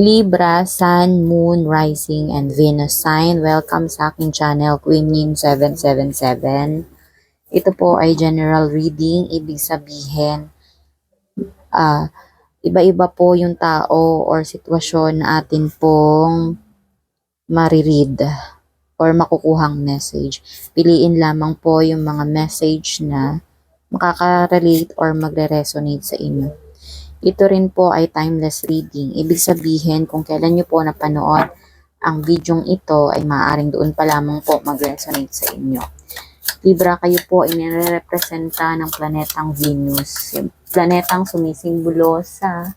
Libra, Sun, Moon, Rising, and Venus sign. Welcome sa aking channel, Queen Yin 777. Ito po ay general reading. Ibig sabihin, ah, iba-iba po yung tao or sitwasyon na atin pong mariread or makukuhang message. Piliin lamang po yung mga message na makaka-relate or magre-resonate sa inyo. Ito rin po ay timeless reading. Ibig sabihin, kung kailan nyo po napanood ang videong ito, ay maaaring doon pa lamang po mag-resonate sa inyo. Libra, kayo po ay nire-representa ng planetang Venus. Yung planetang sumisimbolo sa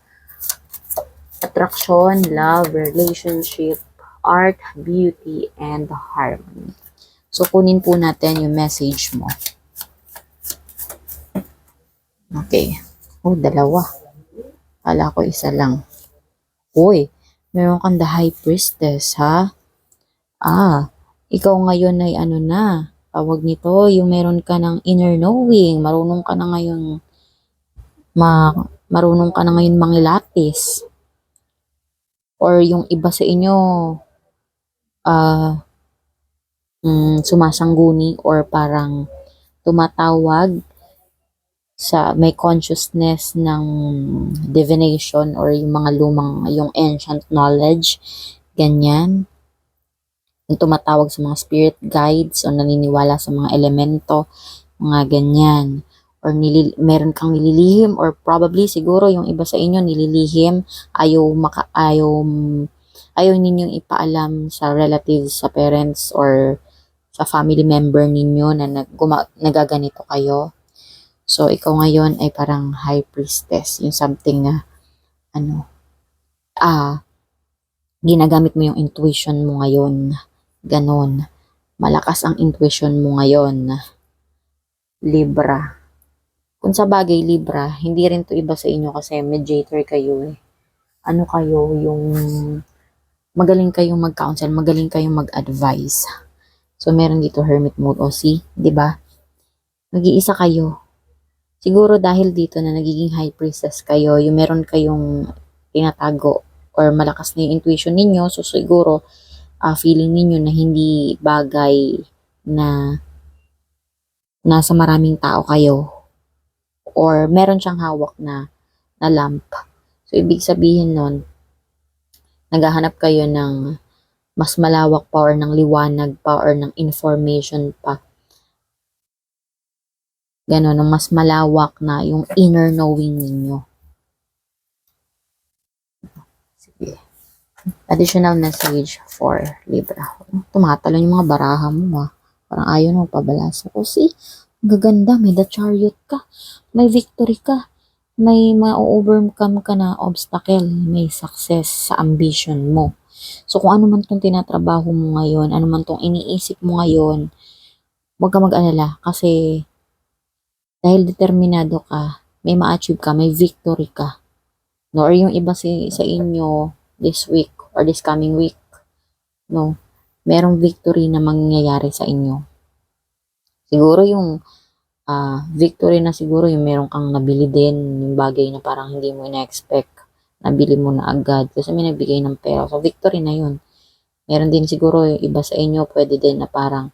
attraction, love, relationship, art, beauty, and harmony. So, kunin po natin yung message mo. Okay. Oh, dalawa. Kala ko isa lang. Uy, meron kang the high priestess, ha? Ah, ikaw ngayon ay ano na, tawag nito, yung meron ka ng inner knowing, marunong ka na ngayon, ma, marunong ka na ngayon mangilatis. Or yung iba sa inyo, ah, mm, sumasangguni or parang tumatawag sa may consciousness ng divination or yung mga lumang yung ancient knowledge ganyan. Yung tumatawag sa mga spirit guides o naniniwala sa mga elemento mga ganyan. Or nilil, meron kang nililihim or probably siguro yung iba sa inyo nililihim ayaw maka ayaw ayaw ninyong ipaalam sa relatives sa parents or sa family member ninyo na nag, nagaganito kayo So, ikaw ngayon ay parang high priestess. Yung something na, ano, ah, ginagamit mo yung intuition mo ngayon. Ganon. Malakas ang intuition mo ngayon. Libra. Kung sa bagay, Libra, hindi rin to iba sa inyo kasi mediator kayo eh. Ano kayo, yung magaling kayong mag-counsel, magaling kayong mag-advise. So, meron dito hermit mode o see, di ba? Nag-iisa kayo, Siguro dahil dito na nagiging high priestess kayo, yung meron kayong tinatago or malakas na yung intuition ninyo, so siguro uh, feeling ninyo na hindi bagay na nasa maraming tao kayo or meron siyang hawak na, na lamp. So, ibig sabihin nun, naghahanap kayo ng mas malawak pa or ng liwanag pa or ng information pa Ganon, mas malawak na yung inner knowing ninyo. Sige. Additional message for Libra. Tumatalon yung mga baraha mo ha. Parang ayaw mo pabalasa. O see, gaganda, may the chariot ka. May victory ka. May ma-overcome ka na obstacle. May success sa ambition mo. So kung ano man tong tinatrabaho mo ngayon, ano man tong iniisip mo ngayon, huwag ka mag-alala kasi dahil determinado ka, may ma-achieve ka, may victory ka. No, or yung iba si, sa inyo this week or this coming week, no, merong victory na mangyayari sa inyo. Siguro yung uh, victory na siguro yung meron kang nabili din, yung bagay na parang hindi mo ina-expect, nabili mo na agad kasi may nagbigay ng pera. So, victory na yun. Meron din siguro yung iba sa inyo, pwede din na parang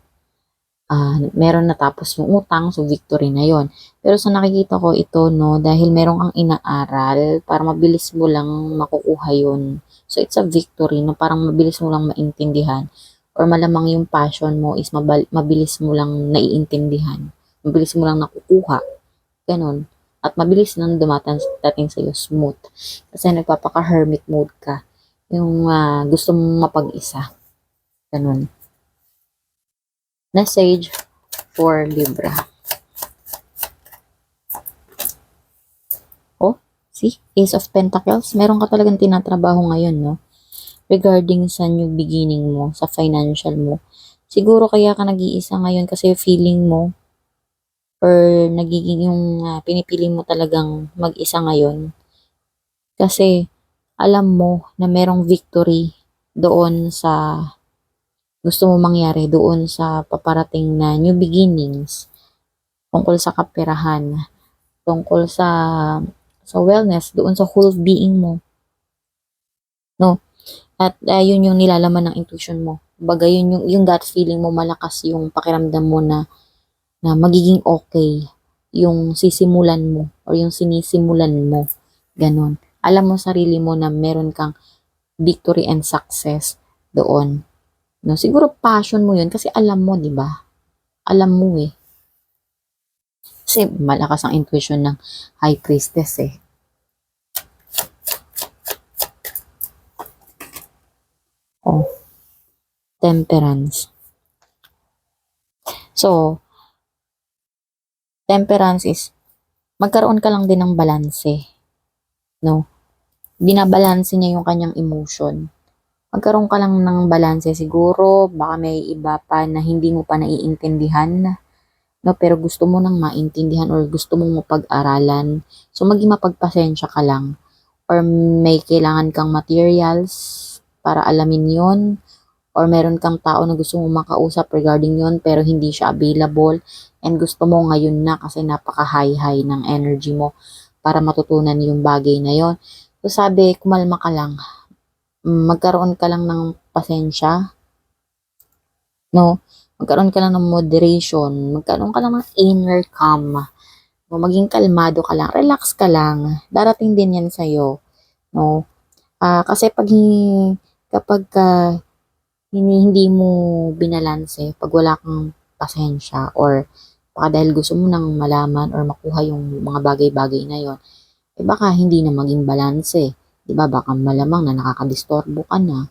uh, meron natapos yung utang, so victory na yon. Pero sa nakikita ko ito, no, dahil meron kang inaaral, para mabilis mo lang makukuha yon. So it's a victory, no, parang mabilis mo lang maintindihan. Or malamang yung passion mo is mabilis mo lang naiintindihan. Mabilis mo lang nakukuha. Ganon. At mabilis nang dumatan dating sa'yo smooth. Kasi nagpapaka-hermit mode ka. Yung uh, gusto mong mapag-isa. Ganon message for Libra. Oh, see? Ace of Pentacles. Meron ka talagang tinatrabaho ngayon, no? Regarding sa new beginning mo, sa financial mo. Siguro kaya ka nag-iisa ngayon kasi feeling mo or nagiging yung uh, pinipili mo talagang mag-isa ngayon. Kasi alam mo na merong victory doon sa gusto mo mangyari doon sa paparating na new beginnings tungkol sa kaperahan, tungkol sa sa wellness, doon sa whole being mo. No? At ah, yun yung nilalaman ng intuition mo. Baga yun yung, yung gut feeling mo, malakas yung pakiramdam mo na, na magiging okay yung sisimulan mo or yung sinisimulan mo. Ganon. Alam mo sarili mo na meron kang victory and success doon. No, siguro passion mo yun kasi alam mo, 'di ba? Alam mo eh. Kasi malakas ang intuition ng high priestess eh. Oh. Temperance. So, temperance is magkaroon ka lang din ng balanse. No? Binabalanse niya yung kanyang emotion. Magkaroon ka lang ng balanse siguro, baka may iba pa na hindi mo pa naiintindihan. No, pero gusto mo nang maintindihan or gusto mong mapag-aralan. So, maging mapagpasensya ka lang. Or may kailangan kang materials para alamin yon or meron kang tao na gusto mong makausap regarding yon pero hindi siya available and gusto mo ngayon na kasi napaka-high-high ng energy mo para matutunan yung bagay na yon. So sabi, kumalma ka lang. Magkaroon ka lang ng pasensya. No? Magkaroon ka lang ng moderation. Magkaroon ka lang ng inner calm. No? Maging kalmado ka lang. Relax ka lang. Darating din yan sa'yo. No? Ah, kasi pag kapag ka hindi, mo binalanse, pag wala kang pasensya or baka dahil gusto mo nang malaman or makuha yung mga bagay-bagay na yon, eh baka hindi na maging balanse. Di ba? Baka malamang na nakakadistorbo ka na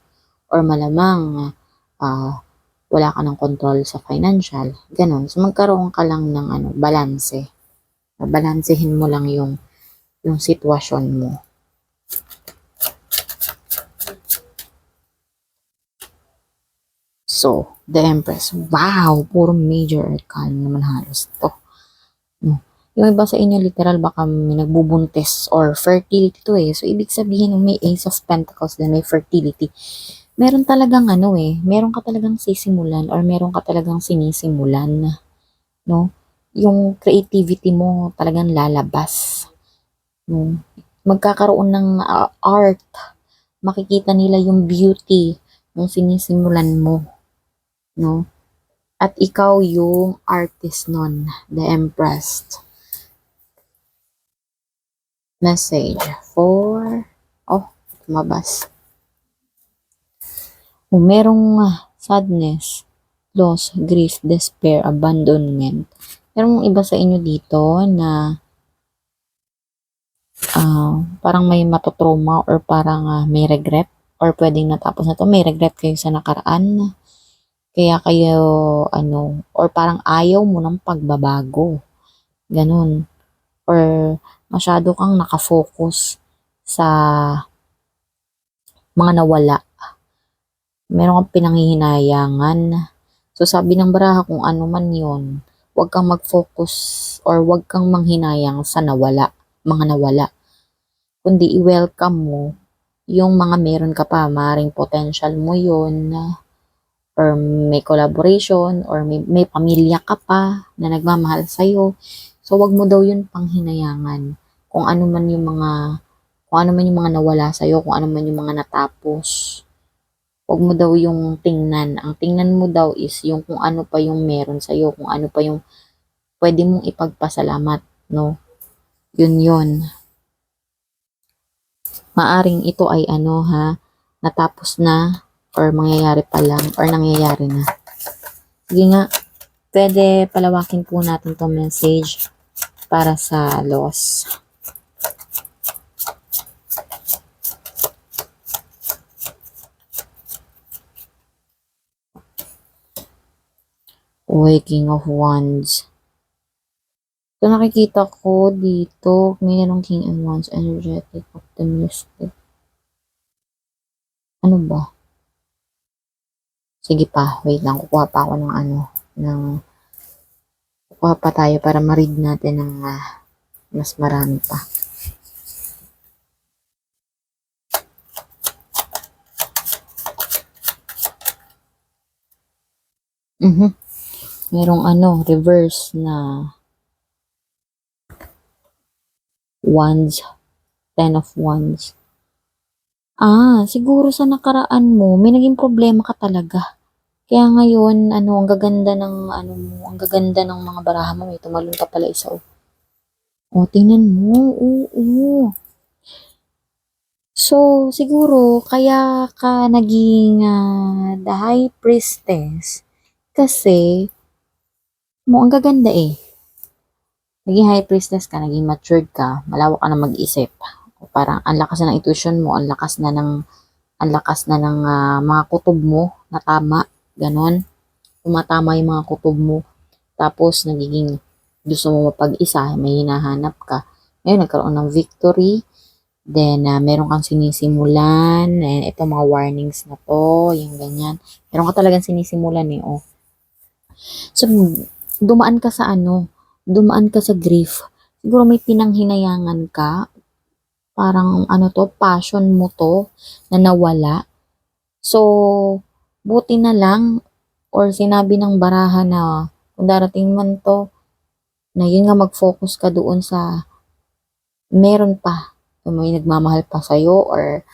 or malamang ah, wala ka ng control sa financial. Ganon. So magkaroon ka lang ng ano, balanse. Balansehin mo lang yung yung sitwasyon mo. So, the Empress. Wow! Puro major arcana naman halos to. No. Yung iba sa inyo, literal, baka may nagbubuntis or fertility to eh. So, ibig sabihin, may Ace of Pentacles din, may fertility. Meron talagang ano eh, meron ka talagang sisimulan or meron ka talagang sinisimulan. No? Yung creativity mo talagang lalabas. No? Magkakaroon ng uh, art. Makikita nila yung beauty ng sinisimulan mo no? At ikaw yung artist nun, the Empress. Message for, oh, lumabas. Kung merong ah, sadness, loss, grief, despair, abandonment, merong iba sa inyo dito na ah, parang may matotrauma or parang ah, may regret or pwedeng natapos na to, may regret kayo sa nakaraan kaya kayo, ano, or parang ayaw mo ng pagbabago. Ganun. Or masyado kang nakafocus sa mga nawala. Meron kang pinanghihinayangan. So sabi ng baraha kung ano man yon, huwag kang mag-focus or huwag kang manghinayang sa nawala, mga nawala. Kundi i-welcome mo yung mga meron ka pa, maring potential mo yon or may collaboration or may, may pamilya ka pa na nagmamahal sa'yo. So, wag mo daw yun panghinayangan. Kung ano man yung mga kung ano man yung mga nawala sa'yo, kung ano man yung mga natapos. Wag mo daw yung tingnan. Ang tingnan mo daw is yung kung ano pa yung meron sa'yo, kung ano pa yung pwede mong ipagpasalamat, no? Yun yun. Maaring ito ay ano ha, natapos na or mangyayari pa lang or nangyayari na. Sige nga, pwede palawakin po natin tong message para sa loss. Waking of Wands. So, nakikita ko dito, mayroong King and Wands, energetic, optimistic. Ano ba? Sige pa, wait lang, kukuha pa ako ng ano, ng, kukuha pa tayo para ma-read natin ng ah, mas marami pa. Mhm. Merong ano, reverse na wands, ten of wands. Ah, siguro sa nakaraan mo, may naging problema ka talaga. Kaya ngayon, ano, ang gaganda ng, ano mo, ang gaganda ng mga baraha mo. May tumalon ka pala isa, oh. O, tingnan mo. Oo, So, siguro, kaya ka naging ah, the high priestess kasi mo ang gaganda eh. Naging high priestess ka, naging matured ka, malawak ka na mag-isip. Parang ang lakas na ng intuition mo, ang lakas na ng ang lakas na ng ah, mga kutob mo na tama, ganon. Tumatama yung mga kutob mo. Tapos, nagiging gusto mo mapag-isa, may hinahanap ka. Ngayon, nagkaroon ng victory. Then, ah, meron kang sinisimulan. And ito, mga warnings na to, yung ganyan. Meron ka talagang sinisimulan eh, oh. So, dumaan ka sa ano, dumaan ka sa grief. Siguro may pinanghinayangan ka. Parang ano to, passion mo to, na nawala. So, buti na lang, or sinabi ng baraha na kung darating man to, na yun nga mag-focus ka doon sa meron pa, kung may nagmamahal pa sa'yo or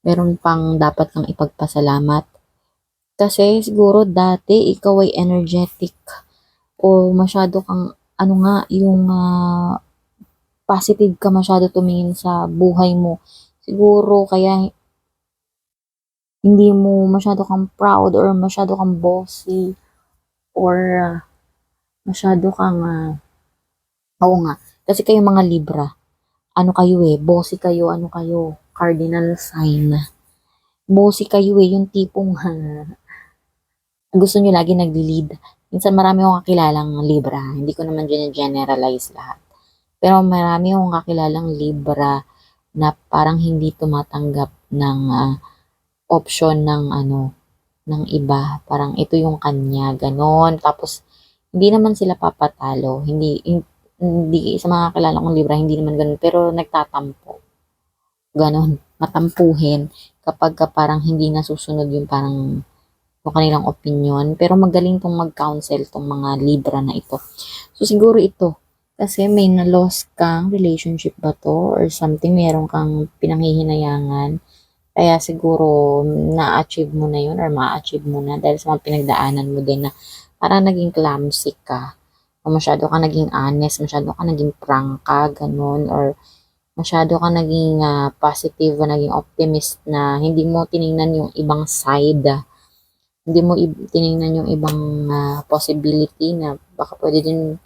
meron pang dapat kang ipagpasalamat. Kasi siguro dati ikaw ay energetic o masyado kang ano nga yung ah, positive ka masyado tumingin sa buhay mo. Siguro kaya hindi mo masyado kang proud or masyado kang bossy or ah, masyado kang ah, oo nga. Kasi kayo mga Libra ano kayo eh bossy kayo ano kayo cardinal sign. Bossy kayo eh yung tipong ah, gusto nyo lagi nagli-lead minsan marami akong kakilalang Libra hindi ko naman generalize lahat. Pero marami akong kakilalang Libra na parang hindi tumatanggap ng ah, option ng ano ng iba. Parang ito yung kanya, ganon. Tapos, hindi naman sila papatalo. Hindi, hin- hindi, sa mga kakilala kong libra, hindi naman ganon. Pero nagtatampo. Ganon. Matampuhin. Kapag ka parang hindi nasusunod yung parang yung kanilang opinion. Pero magaling tong mag-counsel tong mga libra na ito. So, siguro ito. Kasi may na-lost kang relationship ba to? Or something, meron kang pinanghihinayangan kaya siguro na-achieve mo na yun or ma-achieve mo na dahil sa mga pinagdaanan mo din na parang naging clumsy ka. O masyado ka naging honest, masyado ka naging prangka, ganun. Or masyado ka naging ah, positive, naging optimist na hindi mo tiningnan yung ibang side. Hindi mo tiningnan yung ibang ah, possibility na baka pwede din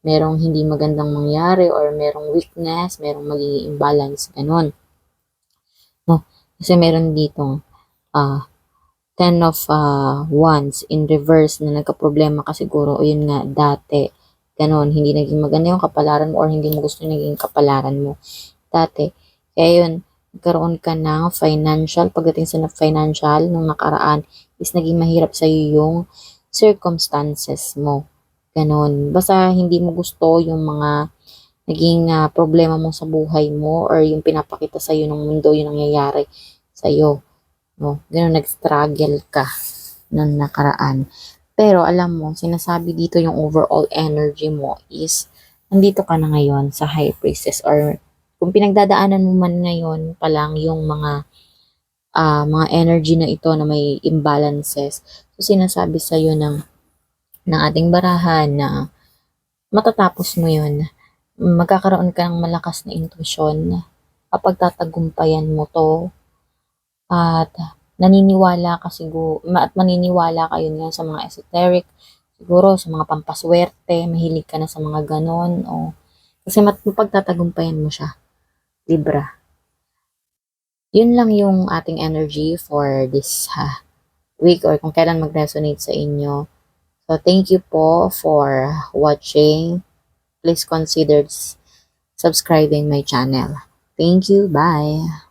merong hindi magandang mangyari or merong weakness, merong magiging imbalance, ganun. Kasi meron ditong ah, ten of ah, wands in reverse na nagka-problema ka siguro. O yun nga dati ganon. Hindi naging maganda yung kapalaran mo or hindi mo gusto naging kapalaran mo. Dati. Kaya yun nagkaroon ka ng financial. Pagdating sa na- financial nung nakaraan is naging mahirap sa yung circumstances mo. Ganon. Basta hindi mo gusto yung mga naging ah, problema mo sa buhay mo or yung pinapakita sa iyo ng mundo yung nangyayari sa iyo no ganun nag-struggle ka ng nakaraan pero alam mo, sinasabi dito yung overall energy mo is nandito ka na ngayon sa high priestess or kung pinagdadaanan mo man ngayon pa lang yung mga ah, mga energy na ito na may imbalances. So sinasabi sa iyo ng ng ating barahan na matatapos mo yun. Magkakaroon ka ng malakas na intuition kapag tatagumpayan mo to at naniniwala ka siguro, at maniniwala kayo nga sa mga esoteric, siguro sa mga pampaswerte, mahilig ka na sa mga ganon, o kasi mapagtatagumpayan mo siya, Libra. Yun lang yung ating energy for this ha, week or kung kailan mag-resonate sa inyo. So, thank you po for watching. Please consider subscribing my channel. Thank you. Bye.